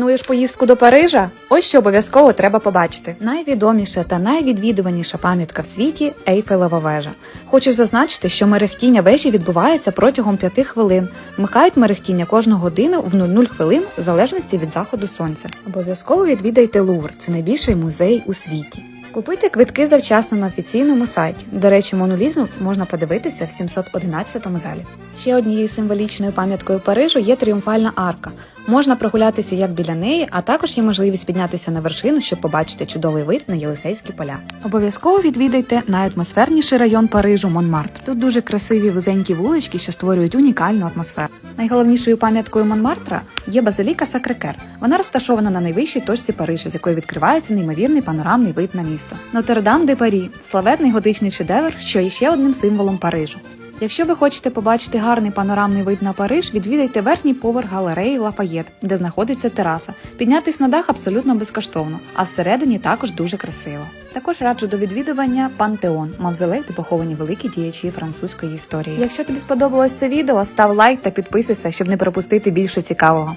Плануєш поїздку до Парижа? Ось що обов'язково треба побачити. Найвідоміша та найвідвідуваніша пам'ятка в світі Ейфелева вежа. Хочу зазначити, що мерехтіння вежі відбувається протягом 5 хвилин. Вмикають мерехтіння кожну годину в 00 хвилин в залежності від заходу сонця. Обов'язково відвідайте Лувр, це найбільший музей у світі. Купуйте квитки завчасно на офіційному сайті. До речі, Монолізу можна подивитися в 711 залі. Ще однією символічною пам'яткою Парижу є тріумфальна арка. Можна прогулятися як біля неї, а також є можливість піднятися на вершину, щоб побачити чудовий вид на Єлисейські поля. Обов'язково відвідайте найатмосферніший район Парижу Монмартр. Тут дуже красиві вузенькі вулички, що створюють унікальну атмосферу. Найголовнішою пам'яткою Монмартра є базиліка Сакрекер. Вона розташована на найвищій точці Парижа, з якої відкривається неймовірний панорамний вид на місто. Нотр-Дам де Парі славетний готичний шедевр, що є ще одним символом Парижу. Якщо ви хочете побачити гарний панорамний вид на Париж, відвідайте верхній поверх галереї Лафаєт, де знаходиться тераса. Піднятись на дах абсолютно безкоштовно, а всередині також дуже красиво. Також раджу до відвідування Пантеон, мавзолей, де поховані великі діячі французької історії. Якщо тобі сподобалось це відео, став лайк та підписуйся, щоб не пропустити більше цікавого.